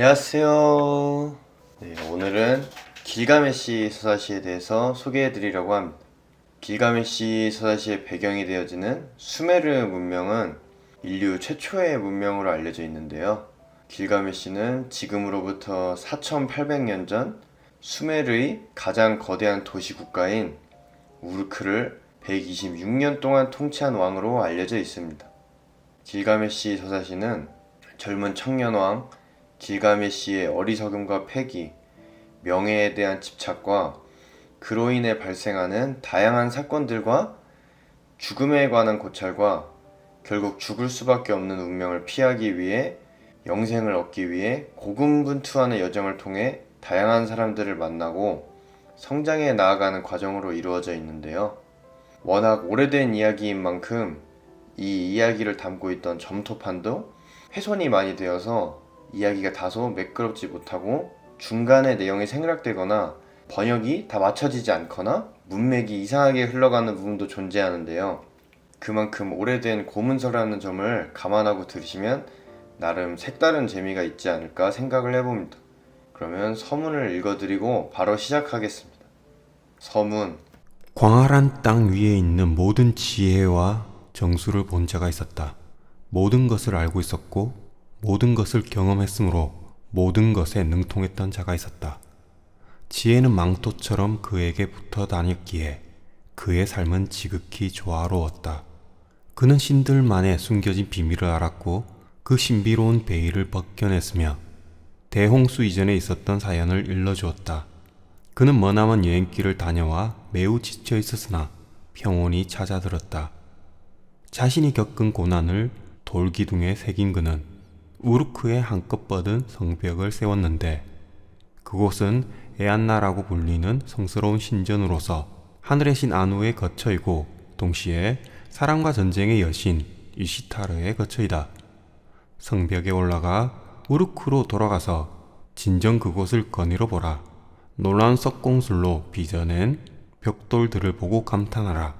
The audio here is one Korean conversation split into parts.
안녕하세요. 네, 오늘은 길가메시 서사시에 대해서 소개해 드리려고 합니다. 길가메시 서사시의 배경이 되어지는 수메르 문명은 인류 최초의 문명으로 알려져 있는데요. 길가메시는 지금으로부터 4800년 전 수메르의 가장 거대한 도시 국가인 우르크를 126년 동안 통치한 왕으로 알려져 있습니다. 길가메시 서사시는 젊은 청년왕 길가메시의 어리석음과 패기, 명예에 대한 집착과 그로 인해 발생하는 다양한 사건들과 죽음에 관한 고찰과 결국 죽을 수밖에 없는 운명을 피하기 위해 영생을 얻기 위해 고군분투하는 여정을 통해 다양한 사람들을 만나고 성장해 나아가는 과정으로 이루어져 있는데요. 워낙 오래된 이야기인 만큼 이 이야기를 담고 있던 점토판도 훼손이 많이 되어서 이야기가 다소 매끄럽지 못하고 중간에 내용이 생략되거나 번역이 다 맞춰지지 않거나 문맥이 이상하게 흘러가는 부분도 존재하는데요. 그만큼 오래된 고문서라는 점을 감안하고 들으시면 나름 색다른 재미가 있지 않을까 생각을 해봅니다. 그러면 서문을 읽어드리고 바로 시작하겠습니다. 서문 광활한 땅 위에 있는 모든 지혜와 정수를 본 자가 있었다. 모든 것을 알고 있었고 모든 것을 경험했으므로 모든 것에 능통했던 자가 있었다. 지혜는 망토처럼 그에게 붙어 다녔기에 그의 삶은 지극히 조화로웠다. 그는 신들만의 숨겨진 비밀을 알았고 그 신비로운 베일을 벗겨냈으며 대홍수 이전에 있었던 사연을 일러주었다. 그는 머나먼 여행길을 다녀와 매우 지쳐 있었으나 평온히 찾아들었다. 자신이 겪은 고난을 돌기둥에 새긴 그는 우르크에 한껏 뻗은 성벽을 세웠는데 그곳은 에안나라고 불리는 성스러운 신전으로서 하늘의 신 아누의 거처이고 동시에 사랑과 전쟁의 여신 이시타르의 거처이다. 성벽에 올라가 우르크로 돌아가서 진정 그곳을 거닐어 보라. 놀라운 석공술로 빚어낸 벽돌들을 보고 감탄하라.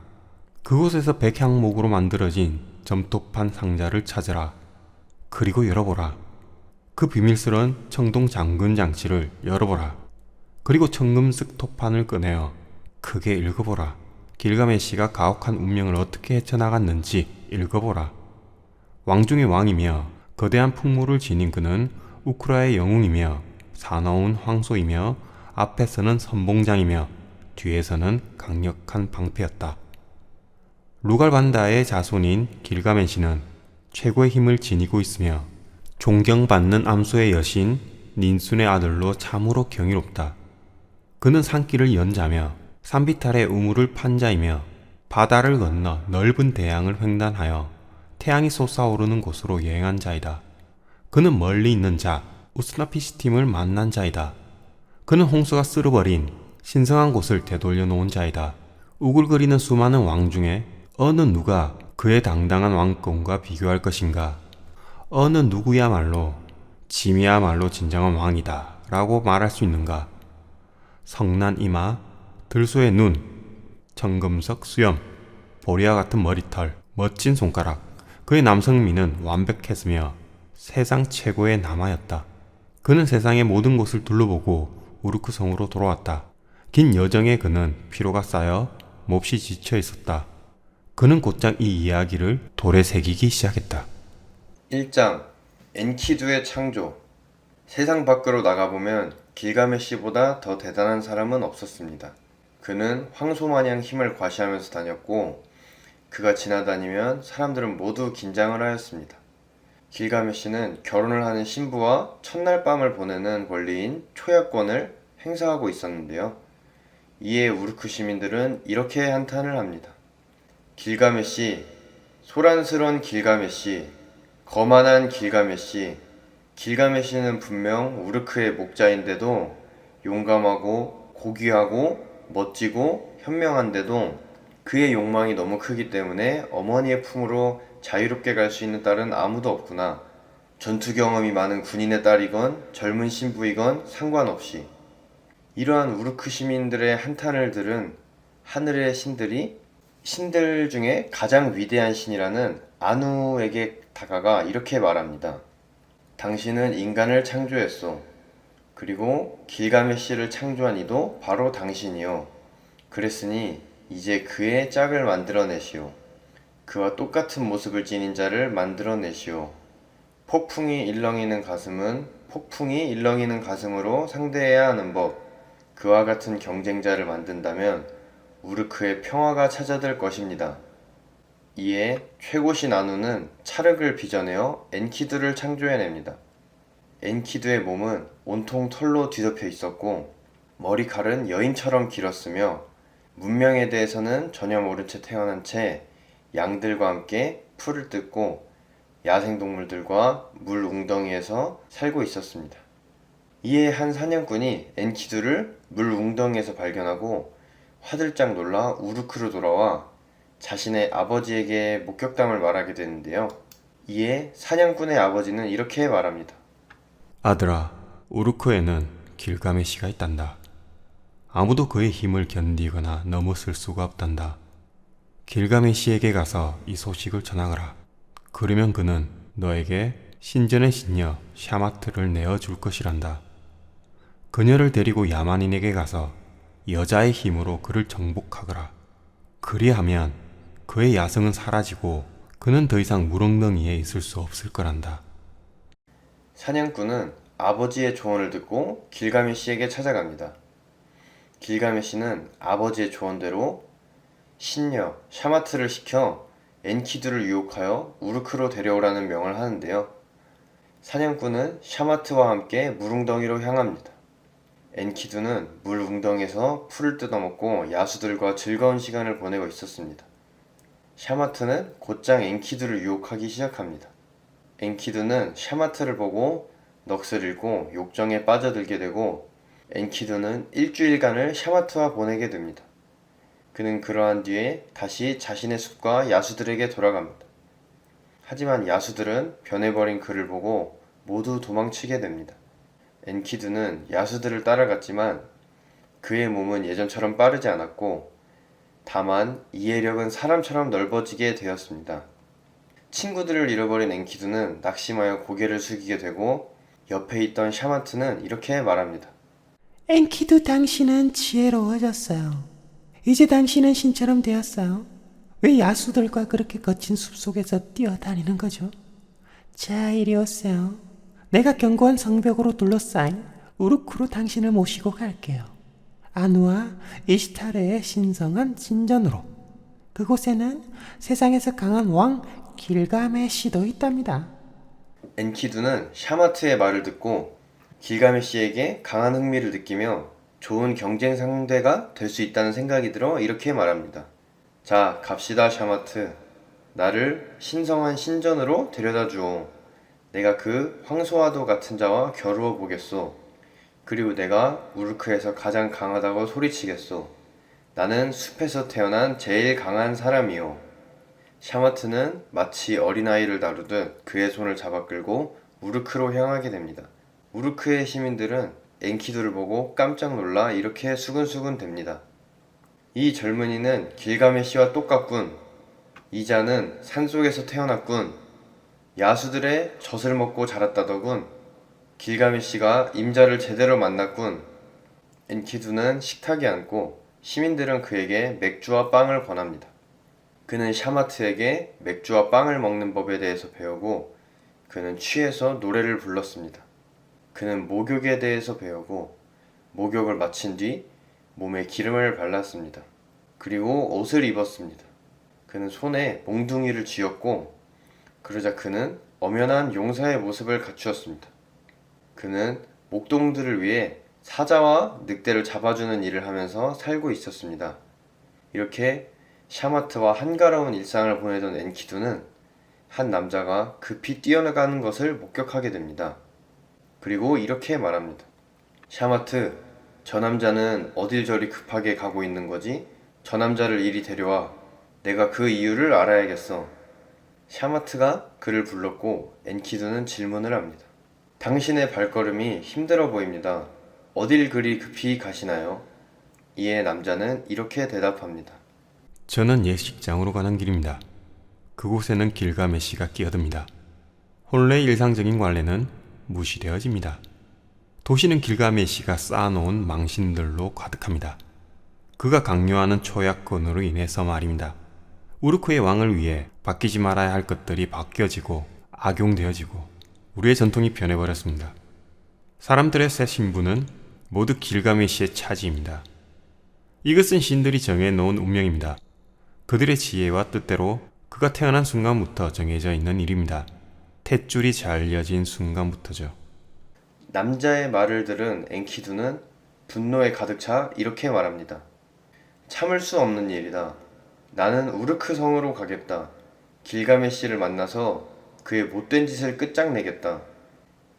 그곳에서 백향목으로 만들어진 점토판 상자를 찾으라. 그리고 열어보라. 그 비밀스런 청동 장근 장치를 열어보라. 그리고 청금석 토판을 꺼내어 크게 읽어보라. 길가메시가 가혹한 운명을 어떻게 헤쳐나갔는지 읽어보라. 왕중의 왕이며 거대한 풍물을 지닌 그는 우크라의 영웅이며 사나운 황소이며 앞에서는 선봉장이며 뒤에서는 강력한 방패였다. 루갈반다의 자손인 길가메시는 최고의 힘을 지니고 있으며 존경받는 암소의 여신 닌순의 아들로 참으로 경이롭다. 그는 산길을 연자며 산비탈의 우물을 판 자이며 바다를 건너 넓은 대양을 횡단하여 태양이 솟아오르는 곳으로 여행한 자이다. 그는 멀리 있는 자 우스나피시팀을 만난 자이다. 그는 홍수가 쓸어버린 신성한 곳을 되돌려 놓은 자이다. 우글거리는 수많은 왕 중에 어느 누가 그의 당당한 왕권과 비교할 것인가? 어느 누구야말로 짐이야말로 진정한 왕이다 라고 말할 수 있는가? 성난 이마, 들소의 눈, 청금석 수염, 보리와 같은 머리털, 멋진 손가락, 그의 남성미는 완벽했으며 세상 최고의 남아였다. 그는 세상의 모든 곳을 둘러보고 우르크 성으로 돌아왔다. 긴 여정에 그는 피로가 쌓여 몹시 지쳐 있었다. 그는 곧장 이 이야기를 돌에 새기기 시작했다. 1장 엔키두의 창조 세상 밖으로 나가보면 길가메시보다 더 대단한 사람은 없었습니다. 그는 황소마냥 힘을 과시하면서 다녔고 그가 지나다니면 사람들은 모두 긴장을 하였습니다. 길가메시는 결혼을 하는 신부와 첫날 밤을 보내는 권리인 초약권을 행사하고 있었는데요. 이에 우르크 시민들은 이렇게 한탄을 합니다. 길가메시, 소란스런 길가메시, 거만한 길가메시, 길가메시는 분명 우르크의 목자인데도 용감하고 고귀하고 멋지고 현명한데도 그의 욕망이 너무 크기 때문에 어머니의 품으로 자유롭게 갈 수 있는 딸은 아무도 없구나. 전투 경험이 많은 군인의 딸이건 젊은 신부이건 상관없이 이러한 우르크 시민들의 한탄을 들은 하늘의 신들이 신들 중에 가장 위대한 신이라는 아누에게 다가가 이렇게 말합니다. 당신은 인간을 창조했소. 그리고 길가메시를 창조한 이도 바로 당신이요. 그랬으니 이제 그의 짝을 만들어내시오. 그와 똑같은 모습을 지닌 자를 만들어내시오. 폭풍이 일렁이는 가슴은 폭풍이 일렁이는 가슴으로 상대해야 하는 법. 그와 같은 경쟁자를 만든다면 우르크의 평화가 찾아들 것입니다. 이에 최고신 아누는 차륵을 빚어내어 엔키두를 창조해냅니다. 엔키두의 몸은 온통 털로 뒤덮여 있었고 머리칼은 여인처럼 길었으며 문명에 대해서는 전혀 모른 채 태어난 채 양들과 함께 풀을 뜯고 야생동물들과 물 웅덩이에서 살고 있었습니다. 이에 한 사냥꾼이 엔키두를 물 웅덩이에서 발견하고 화들짝 놀라 우르크로 돌아와 자신의 아버지에게 목격담을 말하게 되는데요. 이에 사냥꾼의 아버지는 이렇게 말합니다. 아들아, 우르크에는 길가메시가 있단다. 아무도 그의 힘을 견디거나 넘어설 수가 없단다. 길가메시에게 가서 이 소식을 전하거라. 그러면 그는 너에게 신전의 신녀 샤마트를 내어 줄 것이란다. 그녀를 데리고 야만인에게 가서 여자의 힘으로 그를 정복하거라. 그리하면 그의 야성은 사라지고 그는 더 이상 무릉덩이에 있을 수 없을 거란다. 사냥꾼은 아버지의 조언을 듣고 길가메시에게 찾아갑니다. 길가메시는 아버지의 조언대로 신녀 샤마트를 시켜 엔키두를 유혹하여 우르크로 데려오라는 명을 하는데요. 사냥꾼은 샤마트와 함께 물웅덩이로 향합니다. 엔키두는 물 웅덩이에서 풀을 뜯어먹고 야수들과 즐거운 시간을 보내고 있었습니다. 샤마트는 곧장 엔키두를 유혹하기 시작합니다. 엔키두는 샤마트를 보고 넋을 잃고 욕정에 빠져들게 되고 엔키두는 일주일간을 샤마트와 보내게 됩니다. 그는 그러한 뒤에 다시 자신의 숲과 야수들에게 돌아갑니다. 하지만 야수들은 변해버린 그를 보고 모두 도망치게 됩니다. 엔키두는 야수들을 따라갔지만 그의 몸은 예전처럼 빠르지 않았고 다만 이해력은 사람처럼 넓어지게 되었습니다. 친구들을 잃어버린 엔키두는 낙심하여 고개를 숙이게 되고 옆에 있던 샤마트는 이렇게 말합니다. 엔키도 당신은 지혜로워졌어요. 이제 당신은 신처럼 되었어요. 왜 야수들과 그렇게 거친 숲속에서 뛰어다니는 거죠? 자, 이리 오세요. 내가 견고한 성벽으로 둘러싸인 우르크로 당신을 모시고 갈게요. 아누와 이시타르의 신성한 진전으로. 그곳에는 세상에서 강한 왕 길가메시도 있답니다. 엔키두는 샤마트의 말을 듣고 길가메시에게 강한 흥미를 느끼며 좋은 경쟁 상대가 될 수 있다는 생각이 들어 이렇게 말합니다. 자, 갑시다, 샤마트. 나를 신성한 신전으로 데려다 주오. 내가 그 황소와도 같은 자와 겨루어 보겠소. 그리고 내가 우르크에서 가장 강하다고 소리치겠소. 나는 숲에서 태어난 제일 강한 사람이요. 샤마트는 마치 어린아이를 다루듯 그의 손을 잡아 끌고 우르크로 향하게 됩니다. 우르크의 시민들은 엔키두를 보고 깜짝 놀라 이렇게 수근수근 됩니다. 이 젊은이는 길가메시와 똑같군. 이자는 산속에서 태어났군. 야수들의 젖을 먹고 자랐다더군. 길가메시가 임자를 제대로 만났군. 엔키두는 식탁에 앉고 시민들은 그에게 맥주와 빵을 권합니다. 그는 샤마트에게 맥주와 빵을 먹는 법에 대해서 배우고 그는 취해서 노래를 불렀습니다. 그는 목욕에 대해서 배우고 목욕을 마친 뒤 몸에 기름을 발랐습니다. 그리고 옷을 입었습니다. 그는 손에 몽둥이를 쥐었고 그러자 그는 엄연한 용사의 모습을 갖추었습니다. 그는 목동들을 위해 사자와 늑대를 잡아주는 일을 하면서 살고 있었습니다. 이렇게 샤마트와 한가로운 일상을 보내던 엔키두는 한 남자가 급히 뛰어나가는 것을 목격하게 됩니다. 그리고 이렇게 말합니다. 샤마트, 저 남자는 어딜 저리 급하게 가고 있는 거지? 저 남자를 이리 데려와. 내가 그 이유를 알아야겠어. 샤마트가 그를 불렀고 엔키두는 질문을 합니다. 당신의 발걸음이 힘들어 보입니다. 어딜 그리 급히 가시나요? 이에 남자는 이렇게 대답합니다. 저는 예식장으로 가는 길입니다. 그곳에는 길가메시가 끼어듭니다. 본래 일상적인 관례는 무시되어집니다. 도시는 길가메시가 쌓아놓은 망신들로 가득합니다. 그가 강요하는 초약권으로 인해서 말입니다. 우르크의 왕을 위해 바뀌지 말아야 할 것들이 바뀌어지고 악용되어지고 우리의 전통이 변해버렸습니다. 사람들의 새 신부는 모두 길가메시의 차지입니다. 이것은 신들이 정해놓은 운명입니다. 그들의 지혜와 뜻대로 그가 태어난 순간부터 정해져 있는 일입니다. 탯줄이 잘려진 순간부터죠. 남자의 말을 들은 엔키두는 분노에 가득 차 이렇게 말합니다. 참을 수 없는 일이다. 나는 우르크 성으로 가겠다. 길가메시를 만나서 그의 못된 짓을 끝장내겠다.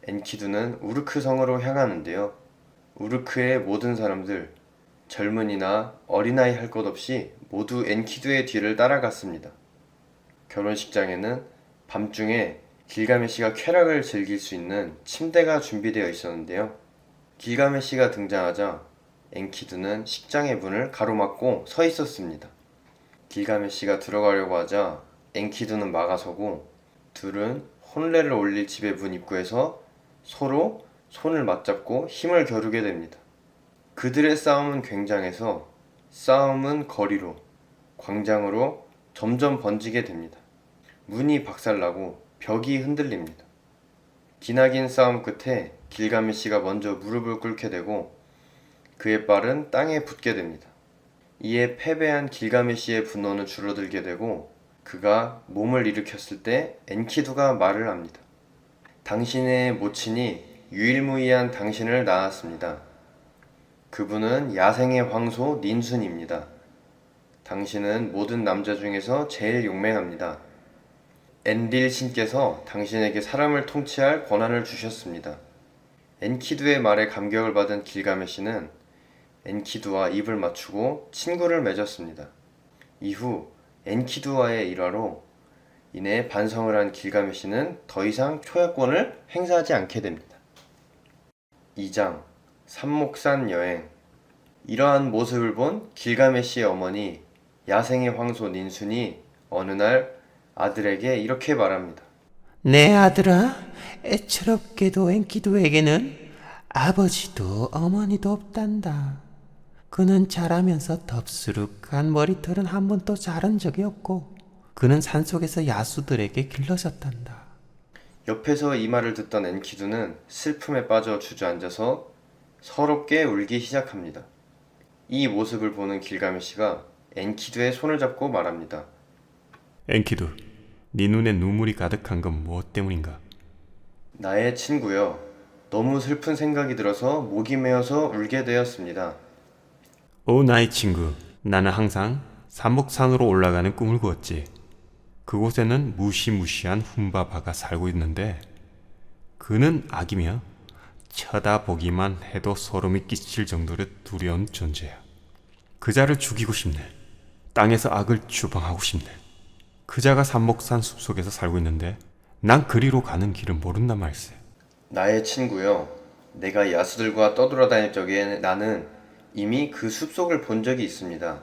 엔키두는 우르크 성으로 향하는데요. 우르크의 모든 사람들, 젊은이나 어린아이 할 것 없이 모두 엔키두의 뒤를 따라갔습니다. 결혼식장에는 밤중에 길가메시가 쾌락을 즐길 수 있는 침대가 준비되어 있었는데요. 길가메시가 등장하자 엔키두는 식장의 문을 가로막고 서 있었습니다. 길가메시가 들어가려고 하자 엔키두는 막아서고 둘은 혼례를 올릴 집의 문 입구에서 서로 손을 맞잡고 힘을 겨루게 됩니다. 그들의 싸움은 굉장해서 싸움은 거리로, 광장으로 점점 번지게 됩니다. 문이 박살나고 벽이 흔들립니다. 기나긴 싸움 끝에 길가메시가 먼저 무릎을 꿇게 되고 그의 발은 땅에 붙게 됩니다. 이에 패배한 길가메시의 분노는 줄어들게 되고 그가 몸을 일으켰을 때 엔키두가 말을 합니다. 당신의 모친이 유일무이한 당신을 낳았습니다. 그분은 야생의 황소 닌순입니다. 당신은 모든 남자 중에서 제일 용맹합니다. 엔딜 신께서 당신에게 사람을 통치할 권한을 주셨습니다. 엔키두의 말에 감격을 받은 길가메시는 엔키두와 입을 맞추고 친구를 맺었습니다. 이후 엔키두와의 일화로 인해 반성을 한 길가메시는 더 이상 초야권을 행사하지 않게 됩니다. 2장 삼목산 여행 이러한 모습을 본 길가메시의 어머니 야생의 황소 닌순이 어느 날 아들에게 이렇게 말합니다. 내 아들아, 애처롭게도 엔키두에게는 아버지도 어머니도 없단다. 그는 자라면서 덥수룩한 머리털은 한 번도 자른 적이 없고 그는 산속에서 야수들에게 길러졌단다. 옆에서 이 말을 듣던 엔키두는 슬픔에 빠져 주저앉아서 서럽게 울기 시작합니다. 이 모습을 보는 길가메시가 엔키두의 손을 잡고 말합니다. 엔키두, 네 눈에 눈물이 가득한 건 무엇 때문인가? 나의 친구여, 너무 슬픈 생각이 들어서 목이 메어서 울게 되었습니다. 오 나의 친구, 나는 항상 삼목산으로 올라가는 꿈을 꾸었지. 그곳에는 무시무시한 훔바바가 살고 있는데 그는 악이며 쳐다보기만 해도 소름이 끼칠 정도로 두려운 존재야. 그자를 죽이고 싶네. 땅에서 악을 추방하고 싶네. 그자가 삼목산 숲속에서 살고 있는데 난 그리로 가는 길을 모른단 말세. 나의 친구여, 내가 야수들과 떠돌아다닐 적에 나는 이미 그 숲속을 본 적이 있습니다.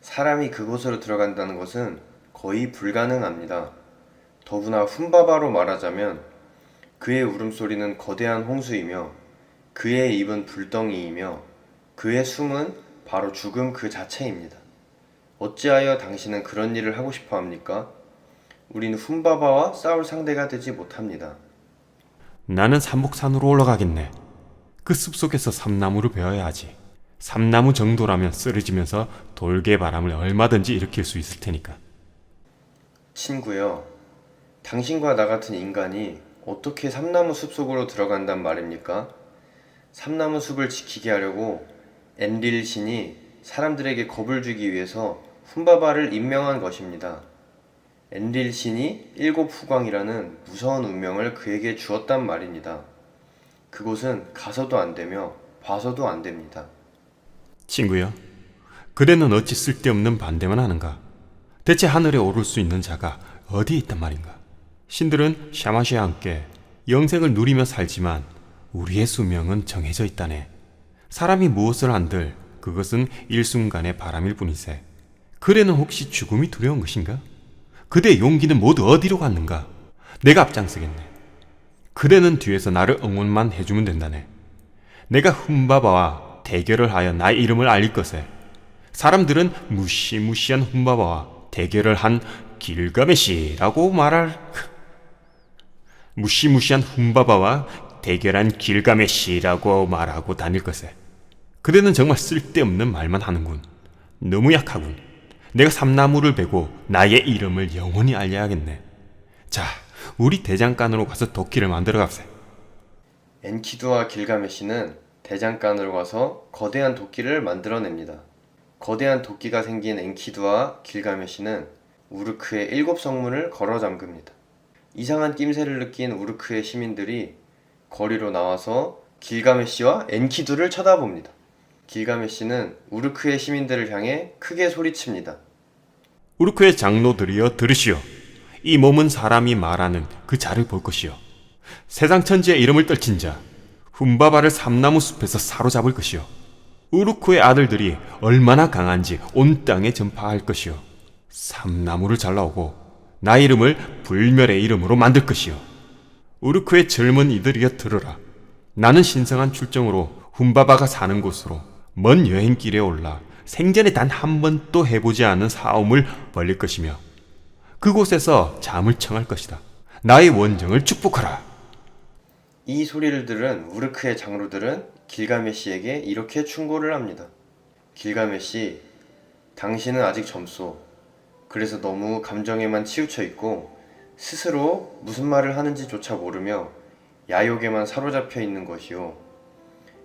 사람이 그곳으로 들어간다는 것은 거의 불가능합니다. 더구나 훔바바로 말하자면 그의 울음소리는 거대한 홍수이며 그의 입은 불덩이이며 그의 숨은 바로 죽음 그 자체입니다. 어찌하여 당신은 그런 일을 하고 싶어 합니까? 우리는 훔바바와 싸울 상대가 되지 못합니다. 나는 삼목산으로 올라가겠네. 그 숲속에서 삼나무를 베어야 하지. 삼나무 정도라면 쓰러지면서 돌개 바람을 얼마든지 일으킬 수 있을 테니까. 친구여, 당신과 나 같은 인간이 어떻게 삼나무 숲 속으로 들어간단 말입니까? 삼나무 숲을 지키게 하려고 엔릴 신이 사람들에게 겁을 주기 위해서 훔바바를 임명한 것입니다. 엔릴 신이 일곱 후광이라는 무서운 운명을 그에게 주었단 말입니다. 그곳은 가서도 안 되며 봐서도 안 됩니다. 친구여, 그대는 어찌 쓸데없는 반대만 하는가? 대체 하늘에 오를 수 있는 자가 어디에 있단 말인가? 신들은 샤마시와 함께 영생을 누리며 살지만 우리의 수명은 정해져 있다네. 사람이 무엇을 한들 그것은 일순간의 바람일 뿐이세. 그대는 혹시 죽음이 두려운 것인가? 그대의 용기는 모두 어디로 갔는가? 내가 앞장서겠네. 그대는 뒤에서 나를 응원만 해주면 된다네. 내가 훔바바와 대결을 하여 나의 이름을 알릴 것에 사람들은 무시무시한 훔바바와 대결을 한 길가메시라고 말할 무시무시한 훔바바와 대결한 길가메시라고 말하고 다닐 것에 그대는 정말 쓸데없는 말만 하는군. 너무 약하군. 내가 삼나무를 베고 나의 이름을 영원히 알려야겠네. 자, 우리 대장간으로 가서 도끼를 만들어 갑세. 엔키두와 길가메시는 대장간으로 가서 거대한 도끼를 만들어냅니다. 거대한 도끼가 생긴 엔키두와 길가메시는 우르크의 일곱 성문을 걸어 잠급니다. 이상한 낌새를 느낀 우르크의 시민들이 거리로 나와서 길가메시와 엔키두를 쳐다봅니다. 길가메시는 우르크의 시민들을 향해 크게 소리칩니다. 우르크의 장로들이여 들으시오. 이 몸은 사람이 말하는 그 자를 볼 것이요. 세상 천지의 이름을 떨친 자, 훔바바를 삼나무 숲에서 사로잡을 것이요. 우르크의 아들들이 얼마나 강한지 온 땅에 전파할 것이요. 삼나무를 잘라오고 나의 이름을 불멸의 이름으로 만들 것이요. 우르크의 젊은 이들이여 들으라. 나는 신성한 출정으로 훔바바가 사는 곳으로 먼 여행길에 올라 생전에 단 한 번도 해보지 않은 사움을 벌릴 것이며 그곳에서 잠을 청할 것이다. 나의 원정을 축복하라. 이 소리를 들은 우르크의 장로들은 길가메시에게 이렇게 충고를 합니다. 길가메시, 당신은 아직 젊소. 그래서 너무 감정에만 치우쳐 있고 스스로 무슨 말을 하는지조차 모르며 야욕에만 사로잡혀 있는 것이요.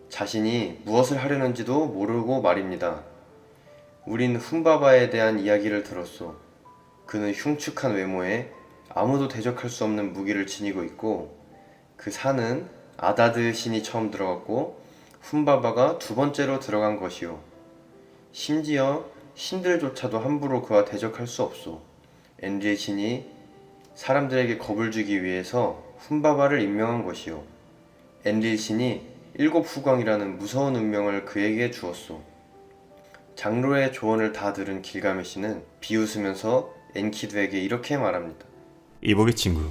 자신이 무엇을 하려는지도 모르고 말입니다. 우린 훔바바에 대한 이야기를 들었소. 그는 흉측한 외모에 아무도 대적할 수 없는 무기를 지니고 있고 그 산은 아다드 신이 처음 들어갔고 훔바바가 두 번째로 들어간 것이요. 심지어 신들조차도 함부로 그와 대적할 수 없소. 엔리의 신이 사람들에게 겁을 주기 위해서 훔바바를 임명한 것이요. 엔릴 신이 일곱 후광이라는 무서운 운명을 그에게 주었소. 장로의 조언을 다 들은 길가메시는 비웃으면서 엔키두에게 이렇게 말합니다. 이보게 친구,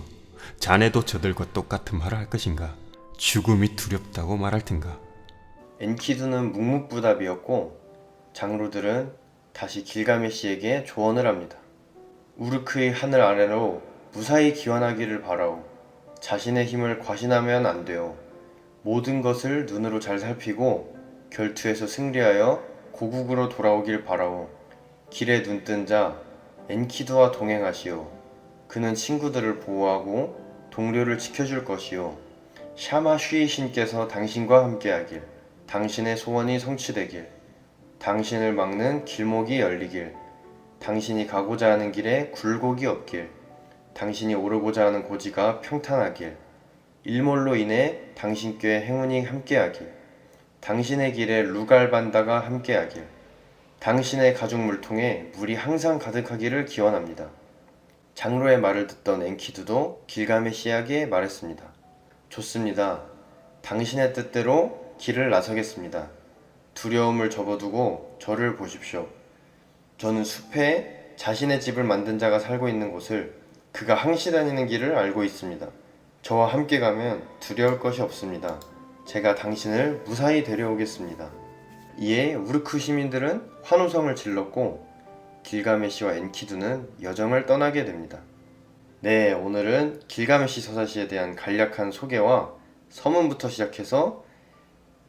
자네도 저들과 똑같은 말을 할 것인가? 죽음이 두렵다고 말할 텐가? 엔키두는 묵묵부답이었고 장로들은 다시 길가메시에게 조언을 합니다. 우르크의 하늘 아래로 무사히 기원하기를 바라오. 자신의 힘을 과신하면 안 돼요. 모든 것을 눈으로 잘 살피고 결투에서 승리하여 고국으로 돌아오길 바라오. 길에 눈 뜬 자 엔키두와 동행하시오. 그는 친구들을 보호하고 동료를 지켜줄 것이요. 샤마 쉬이 신께서 당신과 함께하길. 당신의 소원이 성취되길. 당신을 막는 길목이 열리길. 당신이 가고자 하는 길에 굴곡이 없길. 당신이 오르고자 하는 고지가 평탄하길. 일몰로 인해 당신께 행운이 함께하길. 당신의 길에 루갈반다가 함께하길. 당신의 가죽 물통에 물이 항상 가득하기를 기원합니다. 장로의 말을 듣던 엔키두도 길가메시에게 말했습니다. 좋습니다. 당신의 뜻대로 길을 나서겠습니다. 두려움을 접어두고 저를 보십시오. 저는 숲에 자신의 집을 만든 자가 살고 있는 곳을 그가 항시 다니는 길을 알고 있습니다. 저와 함께 가면 두려울 것이 없습니다. 제가 당신을 무사히 데려오겠습니다. 이에 우르크 시민들은 환호성을 질렀고 길가메시와 엔키두는 여정을 떠나게 됩니다. 네, 오늘은 길가메시 서사시에 대한 간략한 소개와 서문부터 시작해서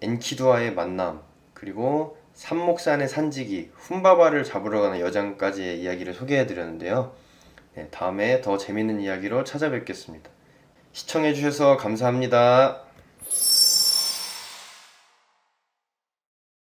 엔키두와의 만남, 그리고 산목산의 산지기 훔바바를 잡으러 가는 여장까지의 이야기를 소개해 드렸는데요. 네, 다음에 더 재밌는 이야기로 찾아뵙겠습니다. 시청해 주셔서 감사합니다.